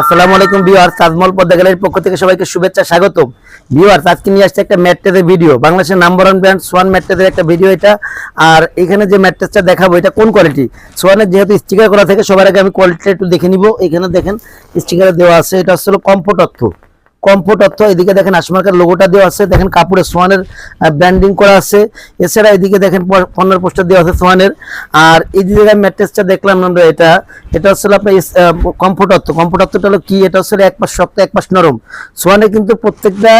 আসসালামু আলাইকুম ভিউয়ার তাজমহল পদ্মা গ্যালারির পক্ষ থেকে সবাইকে শুভেচ্ছা, স্বাগতম। ভিউয়ার আজকে নিয়ে আসছে একটা ম্যাট্রেসের ভিডিও। বাংলাদেশের নাম্বার ওয়ান ব্র্যান্ড সোয়ান ম্যাট্রেসের একটা ভিডিও এটা। আর এখানে যে ম্যাট্রেসটা দেখাবো, এটা কোন কোয়ালিটি সোয়ানের যেহেতু স্টিকার করা থাকে, সবার আগে আমি কোয়ালিটিটা একটু দেখে নিব। এখানে দেখেন স্টিকারে দেওয়া আছে, এটা হচ্ছে কমফোর্ট অর্থ। কমফোর্ট অর্থ, এদিকে দেখেন আসমার্কার লোগোটা দেওয়া আছে, দেখেন কাপড়ে সোয়ানের ব্র্যান্ডিং করা আছে। এছাড়া এদিকে দেখেন পণ্যের পোস্টার দেওয়া আছে সোয়ানের। আর এই যে জায়গায় ম্যাট্রেসটা দেখলাম আমরা এটা এটা হচ্ছে আপনার কমফোর্ট অর্থ। কমফোর্ট অর্থটা হলো কি? এটা হচ্ছে এক পাশ শক্ত, এক নরম। সোয়ানে কিন্তু প্রত্যেকটা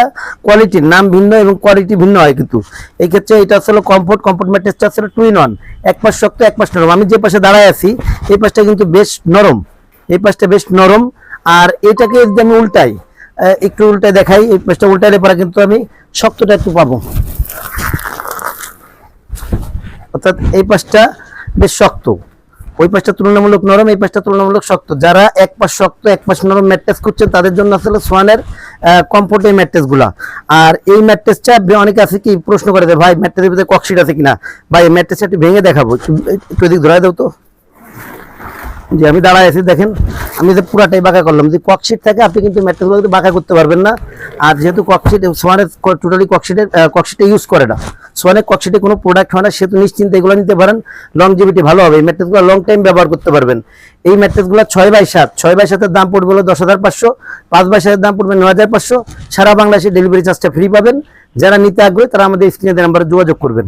কোয়ালিটির নাম ভিন্ন এবং কোয়ালিটি ভিন্ন হয় কিন্তু। এই ক্ষেত্রে এটা হচ্ছে কমফোর্ট কমফোর্ট ম্যাট্রেসটা হচ্ছে টু ইন ওয়ান এক পাশ শক্ত, এক পাশ নরম। আমি যে পাশে দাঁড়ায় আছি, এই পাশটা কিন্তু বেশ নরম। এই পাশটা বেশ নরম। আর এটাকে যদি আমি উল্টাই একটু উল্টে দেখাই, এই পাশটা উল্টাইলে পরে কিন্তু আমি শক্তটা একটু পাবো। অর্থাৎ এই পাশটা বেশ শক্ত। ওই পাশটা তুলনামূলক নরম, এই পাশটা তুলনামূলক শক্ত। যারা এক পাশ শক্ত, এক পাশ নরম ম্যাট্রেস করছেন, তাদের জন্য আসলে সোয়ানের কমফোর্ট এই ম্যাট্রেসগুলা আর এই ম্যাট্রেসটা অনেকে আছে কি প্রশ্ন করে যে, ভাই ম্যাট্রেসের ভিতরে ককশিট আছে কিনা? ভাই ম্যাট্রেসটা একটু ভেঙে দেখাবো। একটু এদিক ধরাই দাও তো। যে আমি দাঁড়ায় আছি, দেখেন, আমি যে পুরাটাই বাঁকা করলাম, যে ককশিট থাকে, আপনি কিন্তু ম্যাট্রেসগুলো কিন্তু বাঁকা করতে পারবেন না। আর যেহেতু ককশিট সোয়ানের টোটালি ককশিটের ককশিটে ইউজ করে না। সোয়ানের ককশিটে কোনো প্রোডাক্ট হয় না, সেহেতু নিশ্চিন্তে এগুলো নিতে পারেন। লংজিভিটি ভালো হবে, এই ম্যাট্রেসগুলো লং টাইম ব্যবহার করতে পারবেন। এই ম্যাট্রেসগুলো ছয় বাই সাত, ছয় বাই সাতের দাম পড়বে হলো দশ হাজার পাঁচশো, পাঁচ বাই সাতের দাম পড়বে নয় হাজার পাঁচশো। সারা বাংলাদেশে ডেলিভারি চার্জটা ফ্রি পাবেন। যারা নিতে আগ্রহী, তারা আমাদের স্ক্রিনে নাম্বারে যোগাযোগ করবেন।